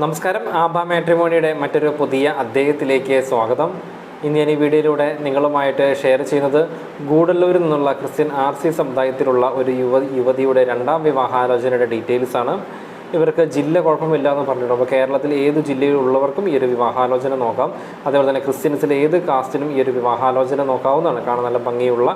നമസ്കാരം. ആഭ മാട്രിമോണിയുടെ മറ്റൊരു പുതിയ അദ്ദേഹത്തിലേക്ക് സ്വാഗതം. ഇന്ന് ഞാൻ ഈ വീഡിയോയിലൂടെ നിങ്ങളുമായിട്ട് ഷെയർ ചെയ്യുന്നത് ഗൂഡല്ലൂരിൽ നിന്നുള്ള ക്രിസ്ത്യൻ ആർ സി സമുദായത്തിലുള്ള ഒരു യുവ യുവതിയുടെ രണ്ടാം വിവാഹാലോചനയുടെ ഡീറ്റെയിൽസാണ് ഇവർക്ക് ജില്ല കുഴപ്പമില്ല എന്ന് പറഞ്ഞിട്ടുണ്ട്. അപ്പോൾ കേരളത്തിൽ ഏത് ജില്ലയിലുള്ളവർക്കും ഈ ഒരു വിവാഹാലോചന നോക്കാം. അതേപോലെ തന്നെ ക്രിസ്ത്യൻസിൽ ഏത് കാസ്റ്റിനും ഈ ഒരു വിവാഹാലോചന നോക്കാവുന്നതാണ്. കാണാൻ നല്ല ഭംഗിയുള്ള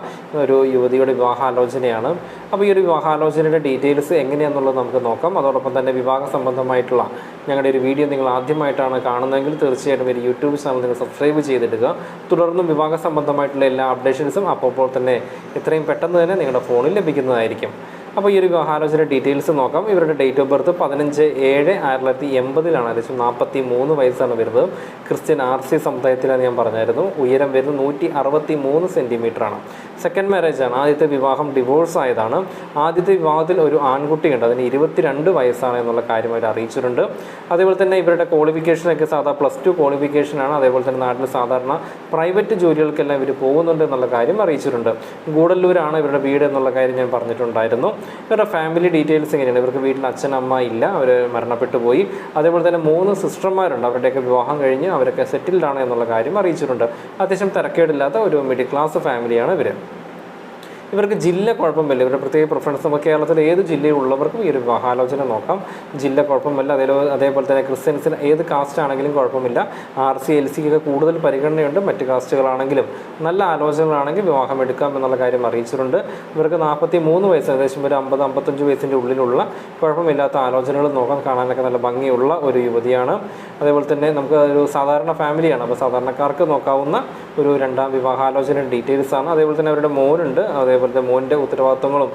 ഒരു യുവതിയുടെ വിവാഹാലോചനയാണ്. അപ്പോൾ ഈ ഒരു വിവാഹാലോചനയുടെ ഡീറ്റെയിൽസ് എങ്ങനെയാണെന്നുള്ളത് നമുക്ക് നോക്കാം. അതോടൊപ്പം തന്നെ വിവാഹ സംബന്ധമായിട്ടുള്ള ഞങ്ങളുടെ ഒരു വീഡിയോ നിങ്ങൾ ആദ്യമായിട്ടാണ് കാണുന്നതെങ്കിൽ തീർച്ചയായിട്ടും ഒരു യൂട്യൂബ് ചാനൽ നിങ്ങൾ സബ്സ്ക്രൈബ് ചെയ്തിടുക. തുടർന്നും വിവാഹ സംബന്ധമായിട്ടുള്ള എല്ലാ അപ്ഡേഷൻസും അപ്പോൾ തന്നെ എത്രയും പെട്ടെന്ന് തന്നെ നിങ്ങളുടെ ഫോണിൽ ലഭിക്കുന്നതായിരിക്കും. അപ്പോൾ ഈ ഒരു വിവാഹാലോചന ഡീറ്റെയിൽസ് നോക്കാം. ഇവരുടെ ഡേറ്റ് ഓഫ് ബർത്ത് പതിനഞ്ച് ഏഴ് ആയിരത്തി തൊള്ളായിരത്തി എൺപതിലാണ്. ഏകദേശം നാൽപ്പത്തി മൂന്ന് വയസ്സാണ് വരുന്നത്. ക്രിസ്ത്യൻ ആർ സി സമുദായത്തിലാണ് ഞാൻ പറഞ്ഞായിരുന്നു. ഉയരം വരുന്നത് നൂറ്റി അറുപത്തി മൂന്ന് സെന്റിമീറ്ററാണ് സെക്കൻഡ് മാരേജ് ആണ്. ആദ്യത്തെ വിവാഹം ഡിവോഴ്സ് ആയതാണ്. ആദ്യത്തെ വിവാഹത്തിൽ ഒരു ആൺകുട്ടിയുണ്ട്. അതിന് ഇരുപത്തിരണ്ട് വയസ്സാണ് എന്നുള്ള കാര്യം അവർ അറിയിച്ചിട്ടുണ്ട്. അതേപോലെ തന്നെ ഇവരുടെ ക്വാളിഫിക്കേഷനൊക്കെ സാധാ പ്ലസ് ടു ക്വാളിഫിക്കേഷനാണ് അതേപോലെ തന്നെ നാട്ടിൽ സാധാരണ പ്രൈവറ്റ് ജോലികൾക്കെല്ലാം ഇവർ പോകുന്നുണ്ട് എന്നുള്ള കാര്യം അറിയിച്ചിട്ടുണ്ട്. ഗൂഡല്ലൂരാണ് ഇവരുടെ വീട് എന്നുള്ള കാര്യം ഞാൻ പറഞ്ഞിട്ടുണ്ടായിരുന്നു. ഇവരുടെ ഫാമിലി ഡീറ്റെയിൽസ് എങ്ങനെയാണ് ഇവർക്ക് വീട്ടിൽ അച്ഛൻ അമ്മ ഇല്ല. അവർ മരണപ്പെട്ടു പോയി. അതേപോലെ തന്നെ മൂന്ന് സിസ്റ്റർമാരുണ്ട് അവരുടെയൊക്കെ വിവാഹം കഴിഞ്ഞ് അവരൊക്കെ സെറ്റിൽഡാണ് എന്നുള്ള കാര്യം അറിയിച്ചിട്ടുണ്ട്. അത്യാവശ്യം തിരക്കേടില്ലാത്ത ഒരു മിഡിൽ ക്ലാസ് ഫാമിലിയാണ് ഇവർ ഇവർക്ക് ജില്ല കുഴപ്പമില്ല. ഇവരുടെ പ്രത്യേക പ്രിഫറൻസ് നമുക്ക് കേരളത്തിൽ ഏത് ജില്ലയിലുള്ളവർക്കും ഈ ഒരു വിവാഹാലോചന നോക്കാം. ജില്ല കുഴപ്പമില്ല. അതേ അതേപോലെ തന്നെ ക്രിസ്ത്യൻസിന് ഏത് കാസ്റ്റ് ആണെങ്കിലും കുഴപ്പമില്ല. ആർ സി എൽ സിക്കൊക്കെ കൂടുതൽ പരിഗണനയുണ്ട്. മറ്റ് കാസ്റ്റുകളാണെങ്കിലും നല്ല ആലോചനകളാണെങ്കിൽ വിവാഹം എടുക്കാം എന്നുള്ള കാര്യം അറിയിച്ചിട്ടുണ്ട്. ഇവർക്ക് നാൽപ്പത്തി മൂന്ന് വയസ്സ് ഏകദേശം ഒരു അമ്പത് അമ്പത്തഞ്ച് വയസ്സിന്റെ ഉള്ളിലുള്ള കുഴപ്പമില്ലാത്ത ആലോചനകൾ നോക്കാൻ കാണാനൊക്കെ നല്ല ഭംഗിയുള്ള ഒരു യുവതിയാണ്. അതേപോലെ തന്നെ നമുക്ക് ഒരു സാധാരണ ഫാമിലിയാണ്. അപ്പോൾ സാധാരണക്കാർക്ക് നോക്കാവുന്ന ഒരു രണ്ടാം വിവാഹാലോചന ഡീറ്റെയിൽസ് ആണ്. അതേപോലെ തന്നെ അവരുടെ മോനുണ്ട്. അതേപോലെ തന്നെ മോന്റെ ഉത്തരവാദിത്തങ്ങളും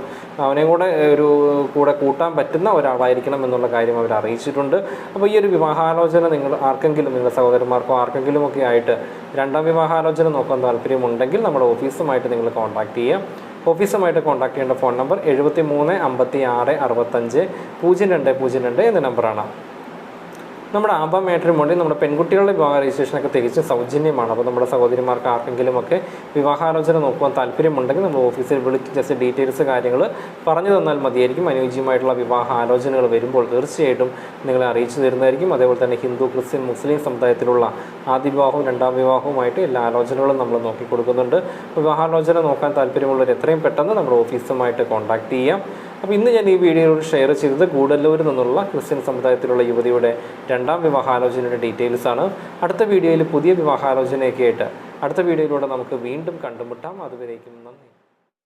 അവനെയും കൂടെ ഒരു കൂടെ കൂട്ടാൻ പറ്റുന്ന ഒരാളായിരിക്കണം എന്നുള്ള കാര്യം അവർ അറിയിച്ചിട്ടുണ്ട്. അപ്പോൾ ഈ ഒരു വിവാഹാലോചന നിങ്ങൾ ആർക്കെങ്കിലും നിങ്ങളുടെ സഹോദരന്മാർക്കോ ആർക്കെങ്കിലും ഒക്കെ ആയിട്ട് രണ്ടാം വിവാഹാലോചന നോക്കാൻ താല്പര്യമുണ്ടെങ്കിൽ നമ്മുടെ ഓഫീസുമായിട്ട് നിങ്ങൾ കോൺടാക്ട് ചെയ്യാം. ഓഫീസുമായിട്ട് കോൺടാക്ട് ചെയ്യേണ്ട ഫോൺ നമ്പർ എഴുപത്തി മൂന്ന് അമ്പത്തി ആറ് അറുപത്തഞ്ച് പൂജ്യം രണ്ട് പൂജ്യം രണ്ട് എന്ന നമ്പറാണ്. നമ്മുടെ ആബ മാട്രിമോണി നമ്മുടെ പെൺകുട്ടികളുടെ വിവാഹ രജിസ്ട്രേഷനൊക്കെ തികച്ചും സൗജന്യമാണ്. അപ്പോൾ നമ്മുടെ സഹോദരിമാർക്ക് ആർക്കെങ്കിലും ഒക്കെ വിവാഹാലോചന നോക്കുവാൻ താല്പര്യമുണ്ടെങ്കിൽ നമ്മൾ ഓഫീസിൽ വിളിച്ച് ജസ്റ്റ് ഡീറ്റെയിൽസ് കാര്യങ്ങൾ പറഞ്ഞു തന്നാൽ മതിയായിരിക്കും. അനുയോജ്യമായിട്ടുള്ള വിവാഹ ആലോചനകൾ വരുമ്പോൾ തീർച്ചയായിട്ടും നിങ്ങളെ അറിയിച്ചു തരുന്നതായിരിക്കും. അതേപോലെ തന്നെ ഹിന്ദു ക്രിസ്ത്യൻ മുസ്ലിം സമുദായത്തിലുള്ള ആദ്യ വിവാഹവും രണ്ടാം വിവാഹവുമായിട്ട് എല്ലാ ആലോചനകളും നമ്മൾ നോക്കി കൊടുക്കുന്നുണ്ട് വിവാഹാലോചന നോക്കാൻ താല്പര്യമുള്ളവർ എത്രയും പെട്ടെന്ന് നമ്മുടെ ഓഫീസുമായിട്ട് കോൺടാക്ട് ചെയ്യാം. അപ്പോൾ ഇന്ന് ഞാൻ ഈ വീഡിയോയിൽ ഷെയർ ചെയ്തത് കൂടല്ലൂരിൽ നിന്നുള്ള ക്രിസ്ത്യൻ സമുദായത്തിലുള്ള യുവതിയുടെ രണ്ടാം വിവാഹാലോചനയുടെ ഡീറ്റെയിൽസ് ആണ്. അടുത്ത വീഡിയോയിൽ പുതിയ വിവാഹാലോചനയൊക്കെ ആയിട്ട് അടുത്ത വീഡിയോയിലൂടെ നമുക്ക് വീണ്ടും കണ്ടുമുട്ടാം. അതുവരേക്കും നന്ദി.